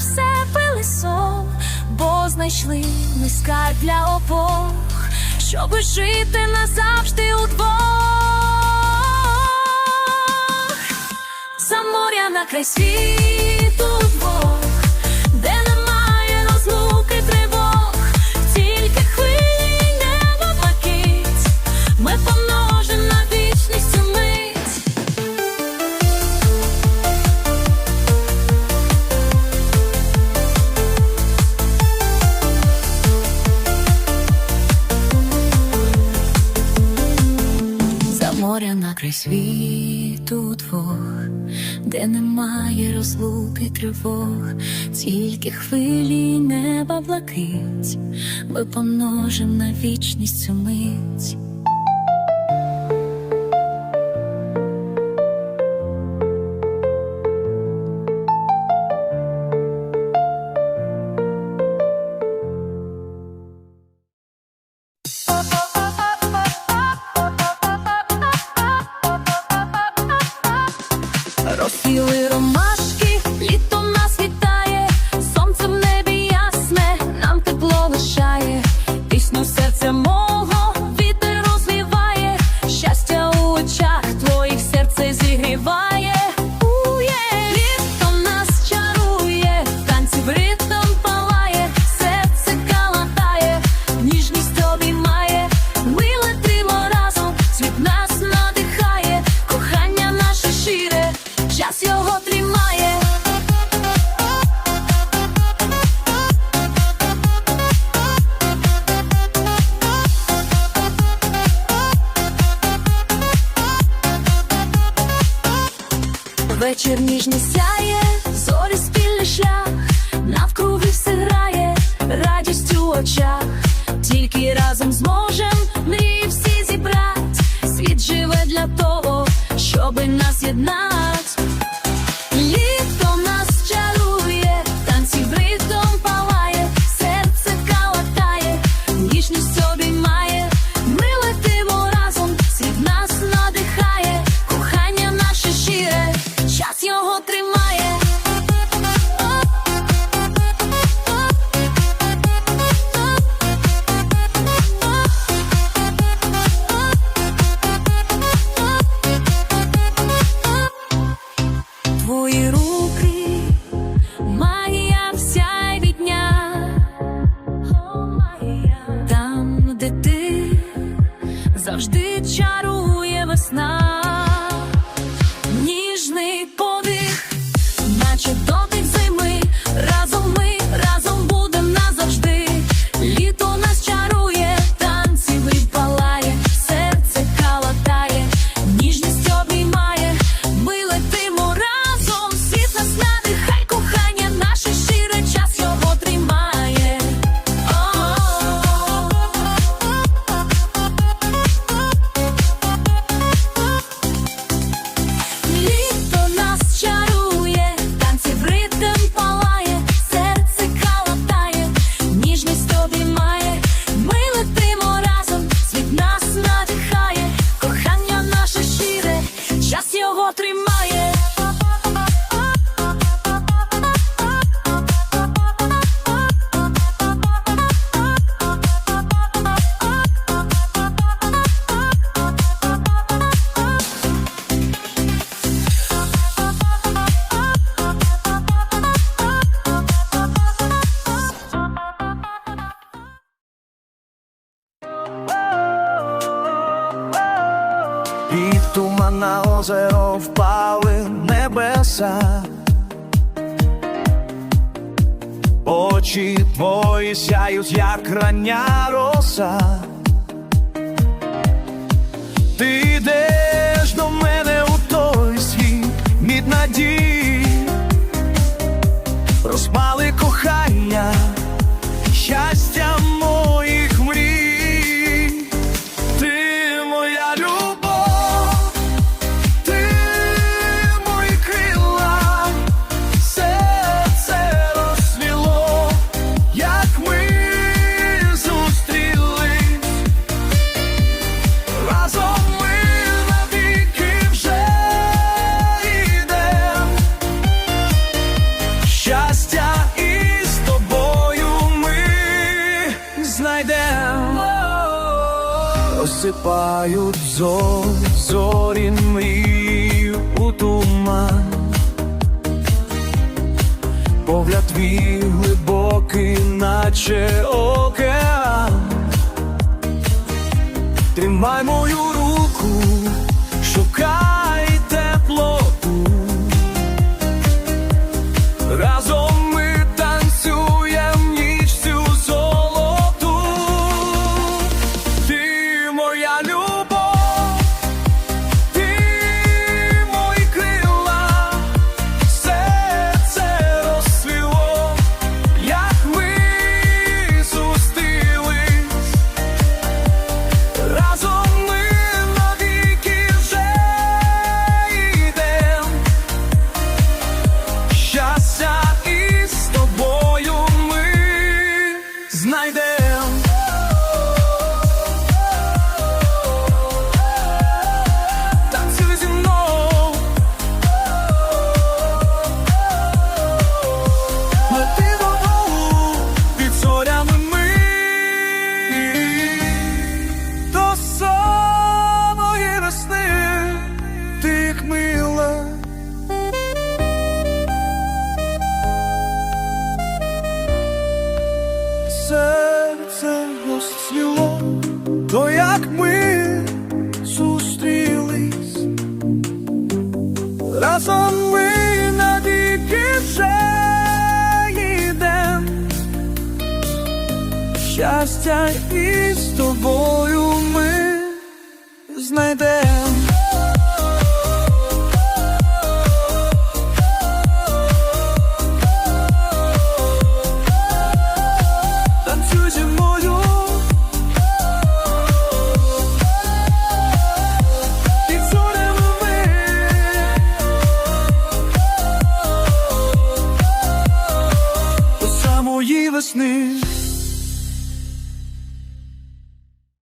все пили сон, бо знайшли ми скарб для обох, Щоб жити назавжди удвох, Замор'я на край світу двох. на край світу двох, де немає розлуки тривог, тільки хвилі неба блакить, ми помножим на вічність цю мить. Розсіли роман. Вечір ніжно сяє, зорі спільний шлях, навкруги все грає, радість у очах, тільки разом зможем мрії всі зібрати. Світ живе для того, щоби нас єднать. Теплий подих, наче до. Під туман на озеро впали небеса, очі твої сяють, як рання роса. Ти йдеш Посипають зор, зорі мрію у туман, погляд твій глибокий, наче океан, тримай мою руку, шукай. щастя, із тобою ми знайдемо.